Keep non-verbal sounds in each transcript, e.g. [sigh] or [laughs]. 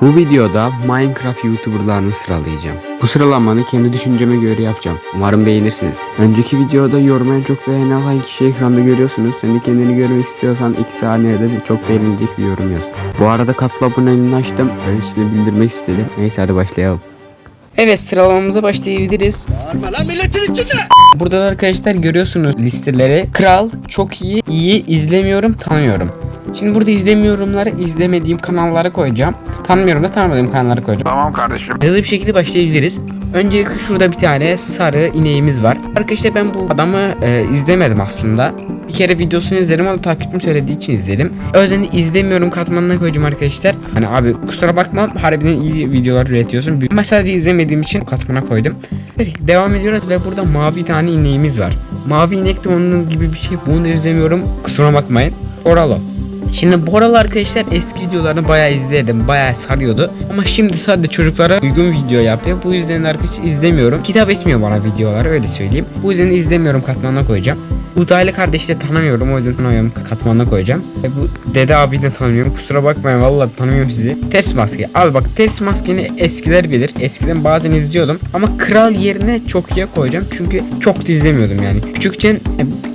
Bu videoda Minecraft YouTuber'larını sıralayacağım. Bu sıralamanı kendi düşünceme göre yapacağım. Umarım beğenirsiniz. Önceki videoda yorumu en çok beğeni alan kişi ekranda görüyorsunuz. Sen de kendini görmek istiyorsan 2 saniyede bir çok beğenilecek bir yorum yaz. Bu arada katıl aboneliğini açtım. Öylesine bildirmek istedim. Neyse hadi başlayalım. Evet sıralamamıza başlayabiliriz. Bağırma lan milletin içinde. Burada da arkadaşlar görüyorsunuz listeleri. Kral, çok iyi, iyi, izlemiyorum, tanıyorum. Şimdi burada izlemiyorumları izlemediğim kanallara koyacağım. Tanımıyorum da tanımadığım kanallara koyacağım. Tamam kardeşim. Hızlı bir şekilde başlayabiliriz. Öncelikle şurada bir tane sarı ineğimiz var. Arkadaşlar ben bu adamı e, izlemedim aslında. Bir kere videosunu izledim ama takipçim söylediği için izledim. Yüzden izlemiyorum katmanına koyacağım arkadaşlar. Hani abi kusura bakma harbiden iyi videolar üretiyorsun. Ama sadece izlemediğim için katmana koydum. Devam ediyoruz ve burada mavi tane ineğimiz var. Mavi inek de onun gibi bir şey. Bunu da izlemiyorum. Kusura bakmayın. Oralo. Şimdi bu aralar arkadaşlar eski videolarını bayağı izledim. Bayağı sarıyordu. Ama şimdi sadece çocuklara uygun video yapıyor. Bu yüzden arkadaşlar izlemiyorum. Kitap etmiyor bana videolar öyle söyleyeyim. Bu yüzden izlemiyorum katmanına koyacağım. Udaylı kardeşi de tanımıyorum o yüzden tanımıyorum katmanına koyacağım. E bu dede abi de tanımıyorum kusura bakmayın vallahi tanımıyorum sizi. Ters maske. Abi bak ters maskeni eskiler bilir. Eskiden bazen izliyordum. Ama kral yerine çok iyi koyacağım. Çünkü çok da izlemiyordum yani. Küçükken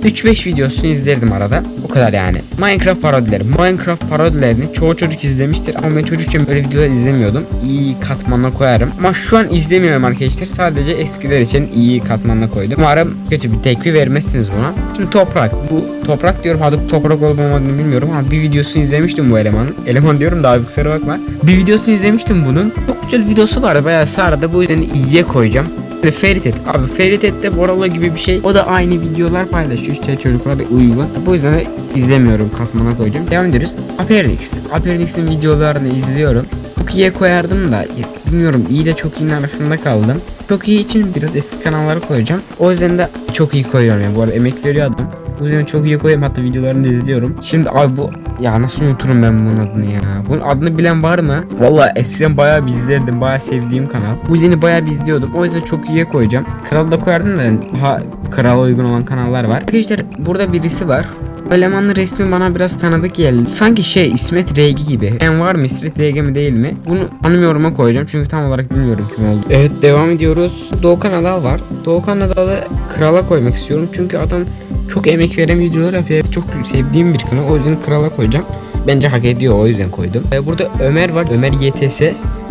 e, 3-5 videosunu izlerdim arada. Kadar yani. Minecraft parodileri. Minecraft parodilerini çoğu çocuk izlemiştir ama ben çocukken böyle videolar izlemiyordum. İyi katmanına koyarım. Ama şu an izlemiyorum arkadaşlar. Sadece eskiler için iyi katmanına koydum. Umarım kötü bir tepki vermezsiniz buna. Şimdi toprak. Bu toprak diyorum adı toprak olup olmadığını bilmiyorum ama bir videosunu izlemiştim bu elemanın. [laughs] Eleman diyorum da abi kusura bakma. Bir videosunu izlemiştim bunun. Çok güzel videosu vardı bayağı sardı. Bu yüzden iyiye koyacağım. Ve Feritet. Abi Feritet de Boralo gibi bir şey. O da aynı videolar paylaşıyor işte çocuklara uygun. Bu yüzden de izlemiyorum katmana koyacağım. Devam ediyoruz. Apernix. Apernix'in videolarını izliyorum. Çok iyiye koyardım da bilmiyorum iyi de çok iyinin arasında kaldım. Çok iyi için biraz eski kanallara koyacağım. O yüzden de çok iyi koyuyorum yani bu arada emek veriyor adam. Bu yüzden çok iyi koyuyorum hatta videolarını da izliyorum. Şimdi abi bu ya nasıl unuturum ben bunun adını ya. Bunun adını bilen var mı? Valla eskiden bayağı bir izlerdim. Bayağı sevdiğim kanal. Bu yüzden bayağı bir izliyordum. O yüzden çok iyiye koyacağım. Kanalda koyardım da daha krala uygun olan kanallar var. Arkadaşlar burada birisi var. Elemanın resmi bana biraz tanıdık geldi. Sanki şey İsmet Regi gibi. En var mı İsmet Regi mi değil mi? Bunu anımıyorum'a koyacağım çünkü tam olarak bilmiyorum kim oldu. Evet devam ediyoruz. Doğukan Adal var. Doğukan Adal'ı krala koymak istiyorum çünkü adam çok emek veren videolar yapıyor. Çok sevdiğim bir kanal. O yüzden krala koyacağım. Bence hak ediyor o yüzden koydum. Ee, burada Ömer var. Ömer YTS.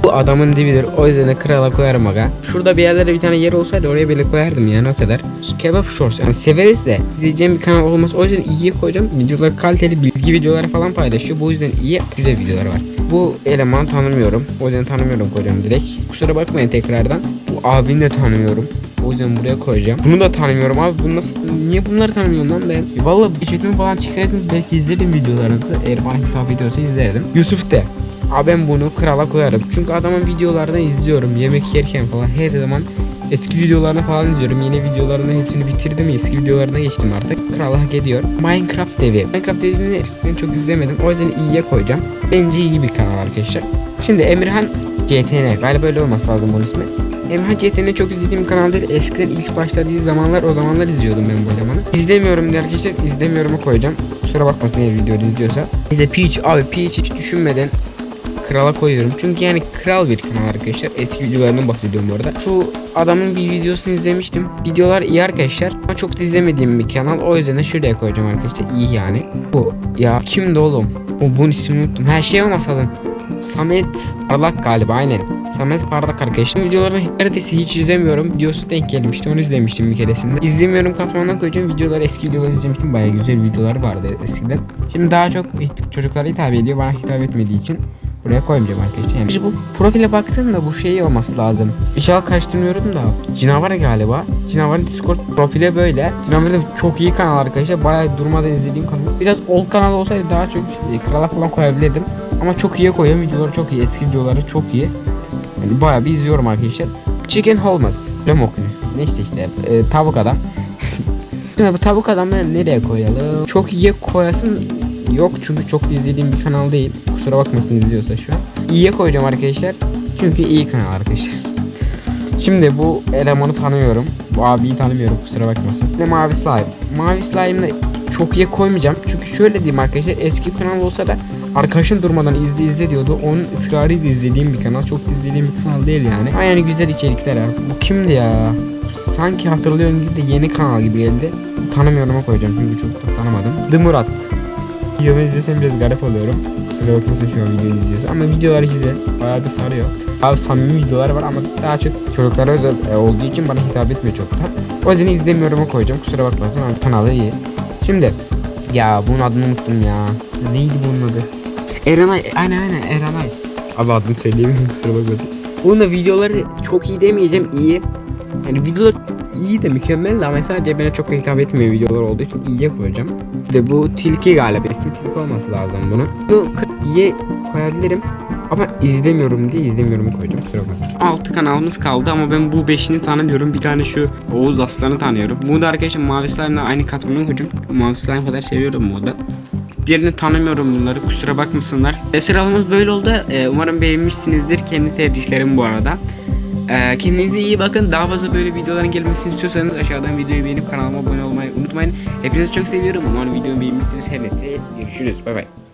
Bu adamın dibidir. O yüzden de krala koyarım aga. Şurada bir yerlere bir tane yer olsaydı oraya bile koyardım yani o kadar. Kebap Shorts yani severiz de izleyeceğim bir kanal olmaz. O yüzden iyiye koyacağım. Videolar kaliteli bilgi videoları falan paylaşıyor. Bu yüzden iyi güzel videolar var. Bu elemanı tanımıyorum. O yüzden tanımıyorum koyacağım direkt. Kusura bakmayın tekrardan. Bu abini de tanımıyorum. O yüzden buraya koyacağım. Bunu da tanımıyorum abi. Bunu nasıl, niye bunları tanımıyorum lan ben? Valla işletme falan çıksaydınız belki izlerim videolarınızı. Eğer bana hitap ediyorsa izlerdim. Yusuf de. Ben bunu krala koyarım. Çünkü adamın videolarını izliyorum. Yemek yerken falan her zaman eski videolarını falan izliyorum. Yeni videolarını hepsini bitirdim. Eski videolarına geçtim artık. Kral hak ediyor. Minecraft devi. Minecraft devini hepsini çok izlemedim. O yüzden iyiye koyacağım. Bence iyi bir kanal arkadaşlar. Şimdi Emirhan CTN. Galiba öyle olması lazım bunun ismi. Emirhan CTN'i çok izlediğim kanal değil. Eskiden ilk başladığı zamanlar o zamanlar izliyordum ben bu elemanı. İzlemiyorum diye arkadaşlar. İzlemiyorum'a koyacağım. Kusura bakmasın eğer videoda izliyorsa. Bize Peach abi Peach hiç düşünmeden krala koyuyorum. Çünkü yani kral bir kanal arkadaşlar. Eski videolarından bahsediyorum bu arada. Şu adamın bir videosunu izlemiştim. Videolar iyi arkadaşlar. Ama çok da izlemediğim bir kanal. O yüzden de şuraya koyacağım arkadaşlar. İyi yani. Bu ya kimdi oğlum? O bunun ismini unuttum. Her şey olmasa da. Samet Parlak galiba aynen. Samet Parlak arkadaşlar. Videolarını neredeyse hiç izlemiyorum. Videosu denk gelmişti. Onu izlemiştim bir keresinde. İzlemiyorum katmanına koyacağım. Videoları eski videoları izlemiştim. Bayağı güzel videolar vardı eskiden. Şimdi daha çok çocuklara hitap ediyor. Bana hitap etmediği için Buraya koymayacağım arkadaşlar. Yani bu profile baktığımda bu şey olması lazım. İnşallah karıştırmıyorum da. Cinavar galiba. Cinavar'ın Discord profili böyle. Cinavar çok iyi kanal arkadaşlar. Bayağı durmadan izlediğim kanal. Biraz old kanal olsaydı daha çok krala falan koyabilirdim. Ama çok iyi koyuyorum. Videoları çok iyi. Eski videoları çok iyi. Yani bayağı bir izliyorum arkadaşlar. Chicken Holmes. Lemokunu. Ne işte işte. E, tavuk adam. [laughs] Şimdi bu tavuk adamı nereye koyalım? Çok iyi koyasım yok çünkü çok izlediğim bir kanal değil. Kusura bakmasın izliyorsa şu an. İyiye koyacağım arkadaşlar. Çünkü iyi kanal arkadaşlar. Şimdi bu elemanı tanıyorum. Bu abiyi tanımıyorum kusura bakmasın. Ne mavi slime. Mavi slime'ı çok iyi koymayacağım. Çünkü şöyle diyeyim arkadaşlar eski kanal olsa da arkadaşım durmadan izle izle diyordu. Onun ısrarıyla izlediğim bir kanal. Çok izlediğim bir kanal değil yani. Ama yani güzel içerikler ya. Bu kimdi ya? Sanki hatırlıyorum gibi de yeni kanal gibi geldi. Tanımıyorum koyacağım çünkü çok da tanımadım. The Murat. Videomu izlesem biraz garip oluyorum. Kusura bakmasın şu an videoyu izliyorsun. Ama videolar güzel. Bayağı bir sarıyor. Abi samimi videolar var ama daha çok çocuklara özel e, olduğu için bana hitap etmiyor çok da. O yüzden izlemiyorum koyacağım. Kusura bakmasın ama kanalı iyi. Şimdi ya bunun adını unuttum ya. Neydi bunun adı? Erenay. Aynen aynen Erenay. Abi adını söyleyemiyorum [laughs] kusura bakmasın. Bunun da videoları çok iyi demeyeceğim iyi. Yani videolar iyi de mükemmel de ama sadece bana çok hitap etmiyor videolar olduğu için iyiye koyacağım. De bu tilki galiba ismi tilki olması lazım bunun. Bu iyiye koyabilirim ama izlemiyorum diye izlemiyorum koyacağım kusura bakmasın. 6 kanalımız kaldı ama ben bu 5'ini tanımıyorum. Bir tane şu Oğuz Aslan'ı tanıyorum. Bunu da arkadaşlar Mavi Slime'la aynı katmanı koyacağım. Mavi Slime kadar seviyorum bunu da. Diğerini tanımıyorum bunları kusura bakmasınlar. E, sıralamamız böyle oldu. E, umarım beğenmişsinizdir. Kendi tercihlerim bu arada. E, kendinize iyi bakın. Daha fazla böyle videoların gelmesini istiyorsanız aşağıdan videoyu beğenip kanalıma abone olmayı unutmayın. Hepinizi çok seviyorum. Umarım videomu beğenmişsiniz. De görüşürüz. Bay bay.